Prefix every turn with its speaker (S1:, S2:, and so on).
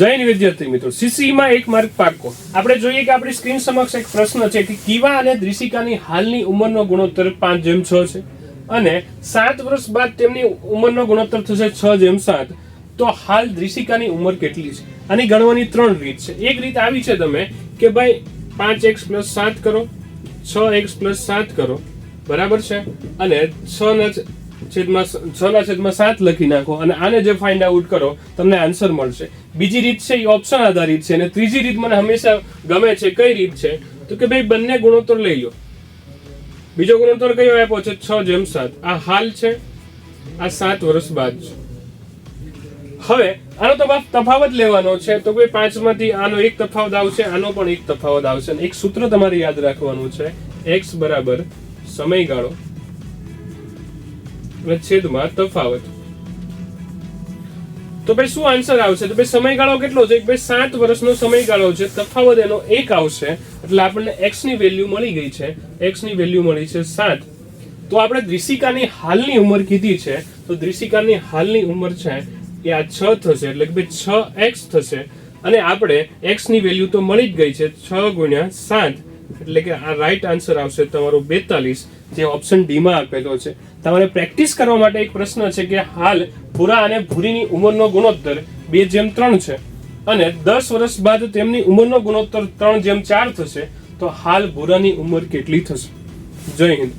S1: હિન્દ વિદ્યાર્થી મિત્રો સીસીમાં એક માર્ક પાકો. આપણે જોઈએ કે આપણી સ્ક્રીન સમક્ષ એક પ્રશ્ન છે કે કીવા અને દ્રિશિકાની હાલની ઉંમરનો ગુણોત્તર પાંચ જેમ છ છે અને સાત વર્ષ બાદ તેમની ઉંમરનો ગુણોત્તર થશે છ જેમ સાત. તો હાલ દ્રિશિકાની ઉંમર કેટલી છે? આની ગણવાની ત્રણ રીત છે. એક રીત આવી છે તમે કે ભાઈ પાંચ એક્સ પ્લસ સાત કરો, છ એક્સ પ્લસ સાત કરો. બરાબર છે? અને છ ના છેદમાં છના ના છેદમાં સાત લખી નાખો અને આને જે ફાઇન્ડ આઉટ કરો, તમને આન્સર મળશે. બીજી રીત છે, એ ઓપ્શન આધારિત છે અને ત્રીજી રીત મને હંમેશા ગમે છે, કઈ રીત છે? તો કે ભાઈ બંને ગુણોત્તર લઈ લો. બીજો ગુણોત્તર કયો આપ્યો છે? છ જેમ સાત. આ હાલ છે, આ સાત વર્ષ બાદ છે. હવે, આનો તફા- તફાવત લેવાનો છે, તો કોઈ પાંચમાંથી આનો એક તફાવત આવશે, આનો પણ એક તફાવત આવશે એક સૂત્ર તમારે યાદ રાખવાનું છે એક્સ બરાબર સમયગાળો. છેદમાં તફાવત. તો ભાઈ શું આન્સર આવશે? તો ભાઈ સમયગાળો કેટલો છે? ભાઈ સાત વર્ષનો સમયગાળો છે. તફાવત એનો એક આવશે. એટલે આપણને એક્સની વેલ્યુ મળી ગઈ છે. એક્સની વેલ્યુ મળી છે સાત. તો આપણે દ્રિશિકાની હાલની ઉંમર કીધી છે. તો દ્રિશિકાની હાલની ઉંમર છે એ આ છ થશે. એટલે કે ભાઈ છ એક્સ થશે. અને આપણે એક્સની વેલ્યુ તો મળી જ ગઈ છે છ ગુણ્યા સાત. એટલે કે આ રાઈટ આન્સર આવશે તમારો બેતાલીસ, જે ઓપ્શન ડીમાં આપેલો છે. તમારે પ્રેક્ટિસ કરવા માટે એક પ્રશ્ન છે કે હાલ ભૂરા અને ભૂરીની ઉંમરનો ગુણોત્તર બે જેમ ત્રણ છે અને દસ વર્ષ બાદ તેમની ઉંમરનો ગુણોત્તર ત્રણ જેમ ચાર થશે, તો હાલ ભૂરાની ઉંમર કેટલી થશે? જય હિન્દ.